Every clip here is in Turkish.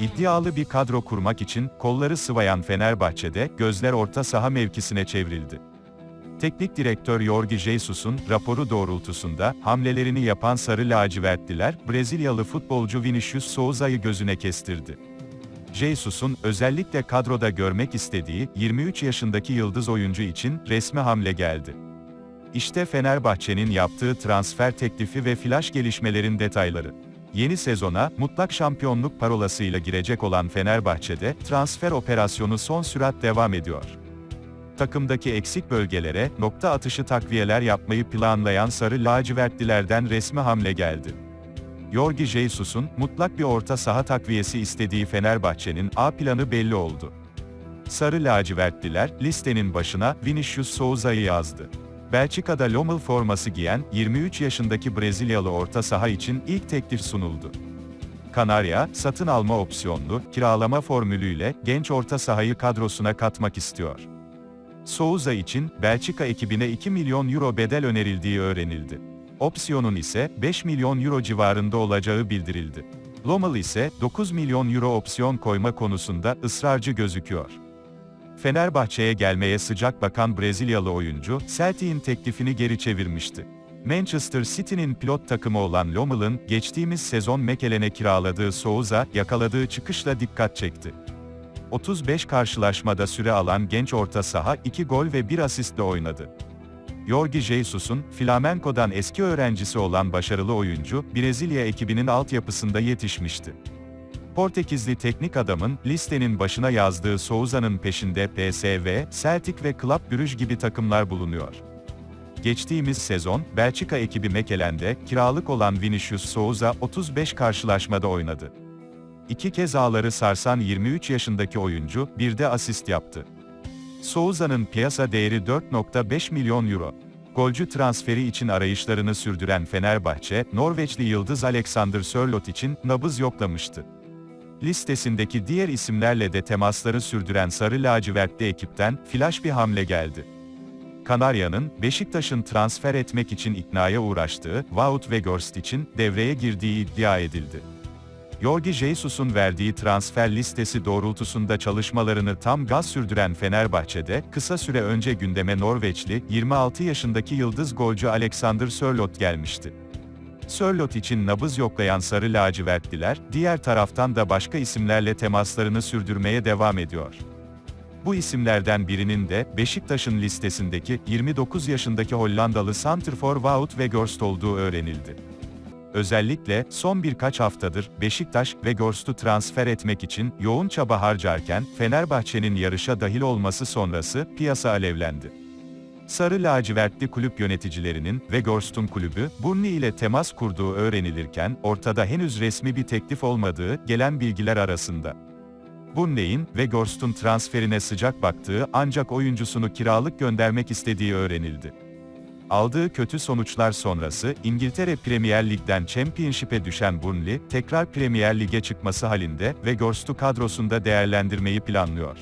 İddialı bir kadro kurmak için kolları sıvayan Fenerbahçe'de gözler orta saha mevkisine çevrildi. Teknik direktör Jorge Jesus'un raporu doğrultusunda hamlelerini yapan sarı lacivertliler Brezilyalı futbolcu Vinicius Souza'yı gözüne kestirdi. Jesus'un özellikle kadroda görmek istediği 23 yaşındaki yıldız oyuncu için resmi hamle geldi. İşte Fenerbahçe'nin yaptığı transfer teklifi ve flash gelişmelerin detayları. Yeni sezona mutlak şampiyonluk parolasıyla girecek olan Fenerbahçe'de transfer operasyonu son sürat devam ediyor. Takımdaki eksik bölgelere nokta atışı takviyeler yapmayı planlayan sarı lacivertlilerden resmi hamle geldi. Jorge Jesus'un mutlak bir orta saha takviyesi istediği Fenerbahçe'nin A planı belli oldu. Sarı lacivertliler listenin başına Vinicius Souza'yı yazdı. Belçika'da Lommel forması giyen 23 yaşındaki Brezilyalı orta saha için ilk teklif sunuldu. Kanarya, satın alma opsiyonlu, kiralama formülüyle genç orta sahayı kadrosuna katmak istiyor. Souza için Belçika ekibine 2 milyon euro bedel önerildiği öğrenildi. Opsiyonun ise 5 milyon euro civarında olacağı bildirildi. Lommel ise 9 milyon euro opsiyon koyma konusunda ısrarcı gözüküyor. Fenerbahçe'ye gelmeye sıcak bakan Brezilyalı oyuncu, Celtic'in teklifini geri çevirmişti. Manchester City'nin pilot takımı olan Lommel'ın geçtiğimiz sezon Mekelen'e kiraladığı Souza, yakaladığı çıkışla dikkat çekti. 35 karşılaşmada süre alan genç orta saha 2 gol ve 1 asistle oynadı. Jorge Jesus'un Flamenco'dan eski öğrencisi olan başarılı oyuncu, Brezilya ekibinin altyapısında yetişmişti. Portekizli teknik adamın listenin başına yazdığı Souza'nın peşinde PSV, Celtic ve Club Brugge gibi takımlar bulunuyor. Geçtiğimiz sezon, Belçika ekibi Mekelen'de kiralık olan Vinicius Souza 35 karşılaşmada oynadı. İki kez ağları sarsan 23 yaşındaki oyuncu, bir de asist yaptı. Souza'nın piyasa değeri 4.5 milyon euro. Golcü transferi için arayışlarını sürdüren Fenerbahçe, Norveçli yıldız Alexander Sörloth için nabız yoklamıştı. Listesindeki diğer isimlerle de temasları sürdüren Sarı Lacivertli ekipten flash bir hamle geldi. Kanarya'nın Beşiktaş'ın transfer etmek için iknaya uğraştığı Wout Weghorst için devreye girdiği iddia edildi. Jorge Jesus'un verdiği transfer listesi doğrultusunda çalışmalarını tam gaz sürdüren Fenerbahçe'de, kısa süre önce gündeme Norveçli, 26 yaşındaki yıldız golcü Alexander Sörloth gelmişti. Sörloth için nabız yoklayan Sarı Lacivertliler, diğer taraftan da başka isimlerle temaslarını sürdürmeye devam ediyor. Bu isimlerden birinin de, Beşiktaş'ın listesindeki, 29 yaşındaki Hollandalı santrfor Wout Weghorst olduğu öğrenildi. Özellikle, son birkaç haftadır, Beşiktaş, Weghorst'u transfer etmek için, yoğun çaba harcarken, Fenerbahçe'nin yarışa dahil olması sonrası, piyasa alevlendi. Sarı lacivertli kulüp yöneticilerinin, Weghorst'un kulübü, Burni ile temas kurduğu öğrenilirken, ortada henüz resmi bir teklif olmadığı, gelen bilgiler arasında. Burnley'in, Weghorst'un transferine sıcak baktığı ancak oyuncusunu kiralık göndermek istediği öğrenildi. Aldığı kötü sonuçlar sonrası, İngiltere Premier Lig'den Championship'e düşen Burnley, tekrar Premier Lig'e çıkması halinde, Weghorst'u kadrosunda değerlendirmeyi planlıyor.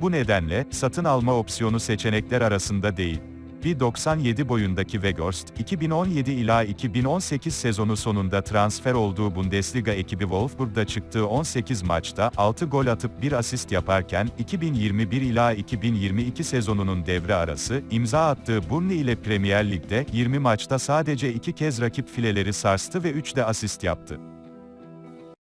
Bu nedenle, satın alma opsiyonu seçenekler arasında değil. 1.97 boyundaki Weghorst, 2017 ila 2018 sezonu sonunda transfer olduğu Bundesliga ekibi Wolfsburg'da çıktığı 18 maçta 6 gol atıp 1 asist yaparken 2021 ila 2022 sezonunun devre arası imza attığı Burnley ile Premier Lig'de 20 maçta sadece 2 kez rakip fileleri sarstı ve 3 de asist yaptı.